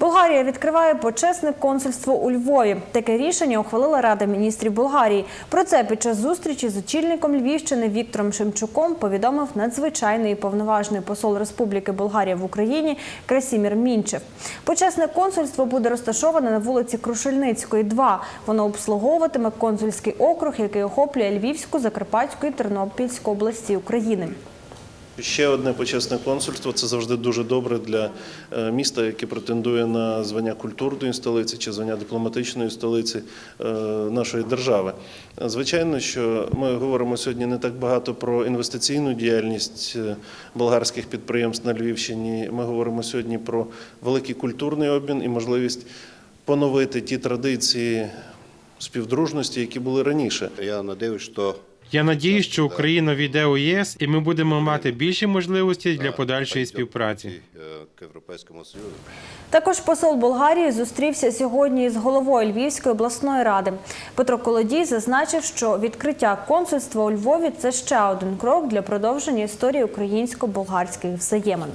Болгарія відкриває почесне консульство у Львові. Таке рішення ухвалила Рада міністрів Болгарії. Про це під час зустрічі з очільником Львівщини Віктором Шемчуком повідомив надзвичайний і повноважний посол Республіки Болгарія в Україні Красімір Мінчев. Почесне консульство буде розташоване на вулиці Крушельницької, 2. Воно обслуговуватиме консульський округ, який охоплює Львівську, Закарпатську і Тернопільську області України. Ще одне почесне консульство це завжди дуже добре для е, міста, яке претендує на звання культурної столиці чи звання дипломатичної столиці е, нашої держави. Звичайно, що ми говоримо сьогодні не так багато про інвестиційну діяльність е, болгарських підприємств на Львівщині. Ми говоримо сьогодні про великий культурний обмін і можливість поновити ті традиції співдружності, які були раніше. Я надіюсь, що Я надіюсь, що Україна війде у ЄС, і ми будемо мати більші можливості для подальшої співпраці. Також посол Болгарії зустрівся сьогодні із головою Львівської обласної ради. Петро Колодій зазначив, що відкриття консульства у Львові це ще один крок для продовження історії українсько-болгарських взаємин.